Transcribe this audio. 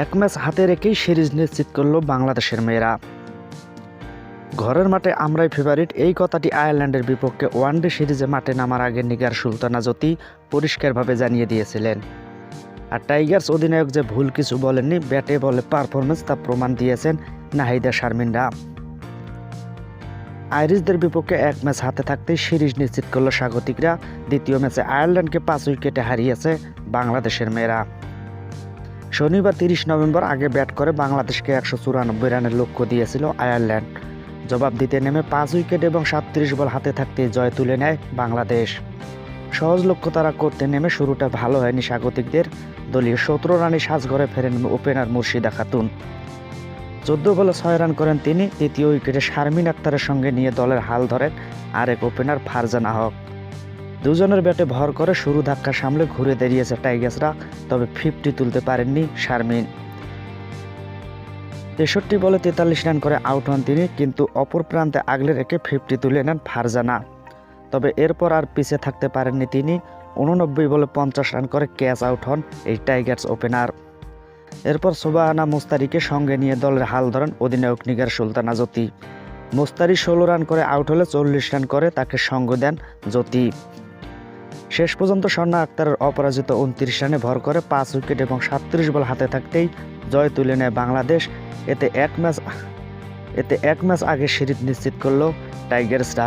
এক ম্যাচ হাতে রেখেই সিরিজ নিশ্চিত করল বাংলাদেশের মেয়েরা। ঘরের মাঠে আমরাই ফেভারিট এই কথাটি আয়ারল্যান্ডের বিপক্ষে ওয়ানডে সিরিজে মাঠে নামার আগে নিগার সুলতানা জ্যোতি পরিষ্কারভাবে জানিয়ে দিয়েছিলেন। আর টাইগার্স অধিনায়ক যে ভুল কিছু বলেননি, ব্যাটে বলে পারফরমেন্স তা প্রমাণ দিয়েছেন নাহিদা শারমিনরা। আইরিশদের বিপক্ষে এক ম্যাচ হাতে থাকতেই সিরিজ নিশ্চিত করল স্বাগতিকরা। দ্বিতীয় ম্যাচে আয়ারল্যান্ডকে পাঁচ উইকেটে হারিয়েছে বাংলাদেশের মেয়েরা। শনিবার তিরিশ নভেম্বর আগে ব্যাট করে বাংলাদেশকে একশো চুরানব্বই রানের লক্ষ্য দিয়েছিল আয়ারল্যান্ড। জবাব দিতে নেমে পাঁচ উইকেট এবং সাতত্রিশ বল হাতে থাকতে জয় তুলে নেয় বাংলাদেশ। সহজ লক্ষ্য তারা করতে নেমে শুরুটা ভালো হয়নি স্বাগতিকদের। দলীয় সতেরো রানে সাজঘরে ফেরেন ওপেনার মুর্শিদা খাতুন। চোদ্দ বলে ছয় রান করেন তিনি, তৃতীয় উইকেটে শারমিন আক্তারের সঙ্গে নিয়ে দলের হাল ধরেন আরেক ওপেনার ফারজান আহক। দুজনের ব্যাটে ভর করে শুরু ধাক্কা সামলে ঘুরে দাঁড়িয়েছে টাইগার্সরা, তবে ফিফটি তুলতে পারেননি শারমিন। তেষট্টি বলে তেতাল্লিশ রান করে আউট হন তিনি, কিন্তু অপর প্রান্তে আগলে রেখে ফিফটি তুলে নেন ফারজানা। তবে এরপর আর পিছে থাকতে পারেননি তিনি, উননব্বই বলে পঞ্চাশ রান করে ক্যাচ আউট হন এই টাইগার্স ওপেনার। এরপর সুবাহানা মুস্তারিকে সঙ্গে নিয়ে দলের হাল ধরেন অধিনায়ক নিগার সুলতানা জ্যোতি। মুস্তারি ষোলো রান করে আউট হলে চল্লিশ রান করে তাকে সঙ্গ দেন জ্যোতি। শেষ পর্যন্ত স্বর্ণা আক্তারের অপরাজিত উনত্রিশ রানে ভর করে পাঁচ উইকেট এবং সাতত্রিশ বল হাতে থাকতেই জয় তুলে নেয় বাংলাদেশ। এতে এক ম্যাচ এতে এক ম্যাচ আগে সিরিজ নিশ্চিত করল টাইগার্সরা।